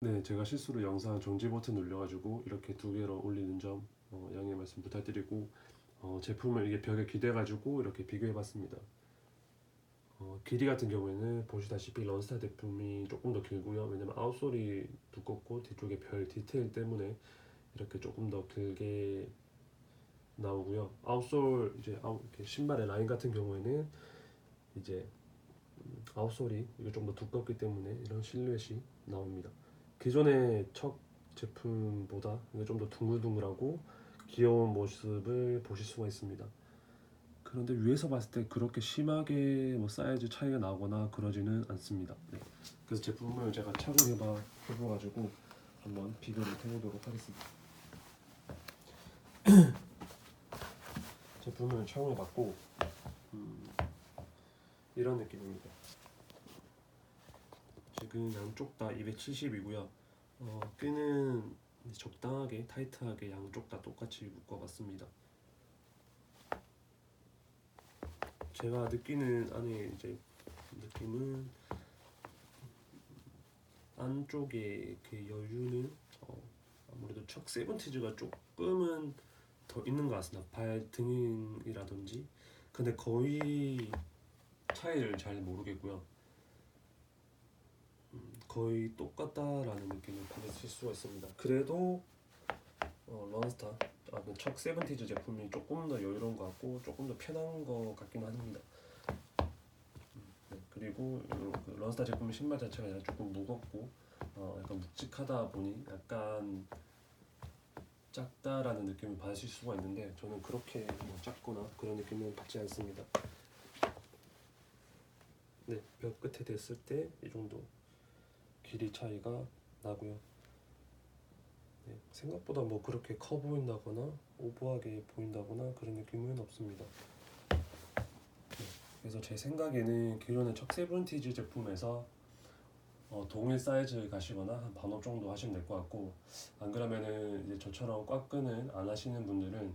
네, 제가 실수로 영상 정지 버튼 눌려가지고 이렇게 두 개로 올리는 점 어, 양해 말씀 부탁드리고 어, 제품을 이게 벽에 기대가지고 이렇게 비교해봤습니다. 어, 길이 같은 경우에는 보시다시피 런스타 제품이 조금 더 길고요. 왜냐면 아웃솔이 두껍고 뒤쪽에 별 디테일 때문에 이렇게 조금 더 길게 나오고요. 아웃솔 이제 아웃 신발의 라인 같은 경우에는 이제 음, 아웃솔이 이게 좀더 두껍기 때문에 이런 실루엣이 나옵니다. 기존의 척 제품보다 좀 더 둥글둥글하고 귀여운 모습을 보실 수가 있습니다. 그런데 위에서 봤을 때 그렇게 심하게 뭐 사이즈 차이가 나거나 그러지는 않습니다. 네. 그래서 제품을 제가 착용해봐 해봐가지고 한번 비교를 해보도록 하겠습니다. 제품을 착용해봤고 음, 이런 느낌입니다. 지금 양쪽 다 270이고요. 어, 끈은 적당하게 타이트하게 양쪽 다 똑같이 묶어봤습니다. 제가 느끼는 안에 이제 느낌은 안쪽에 그 여유는 어, 아무래도 척 세븐티즈가 조금은 더 있는 것 같습니다. 발 등이라든지 근데 거의 차이를 잘 모르겠고요. 음, 거의 똑같다라는 느낌을 받으실 수가 있습니다. 그래도 어, 런스타 아, 그척 세븐티즈 제품이 조금 더 여유로운 것 같고 조금 더 편한 것 같긴 합니다. 음, 네, 그리고 요- 그 런스타 제품 신발 자체가 조금 무겁고 어, 약간 묵직하다 보니 약간 작다라는 느낌을 받으실 수가 있는데 저는 그렇게 뭐 작거나 그런 느낌은 받지 않습니다. 네, 벽 끝에 댔을 때 이 정도 길이 차이가 나고요. 네, 생각보다 뭐 그렇게 커 보인다거나 오버하게 보인다거나 그런 느낌은 없습니다. 네, 그래서 제 생각에는 기존의 척 세븐티즈 제품에서 어, 동일 사이즈 가시거나 한 반호 정도 하시면 될 것 같고 안 그러면은 이제 저처럼 꽉끈을 안 하시는 분들은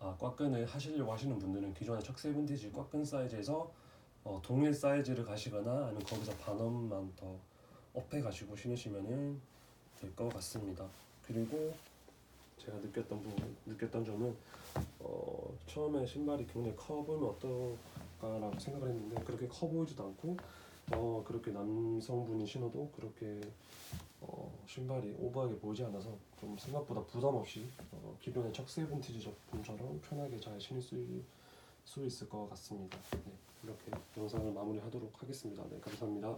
아 꽉끈을 하시려고 하시는 분들은 기존의 척 세븐티즈 꽉끈 사이즈에서 어, 동일 사이즈를 가시거나 아니면 거기서 반원만 더 업해 가시고 신으시면은 될 것 같습니다. 그리고 제가 느꼈던 부분, 느꼈던 점은 어, 처음에 신발이 굉장히 커 보이면 어떨까라고 생각을 했는데 그렇게 커 보이지도 않고 어, 그렇게 남성분이 신어도 그렇게 어, 신발이 오버하게 보이지 않아서 좀 생각보다 부담 없이 어, 기존의 척 세븐티즈 제품처럼 편하게 잘 신을 수, 수 있을 것 같습니다. 네, 이렇게 영상을 마무리하도록 하겠습니다. 네, 감사합니다.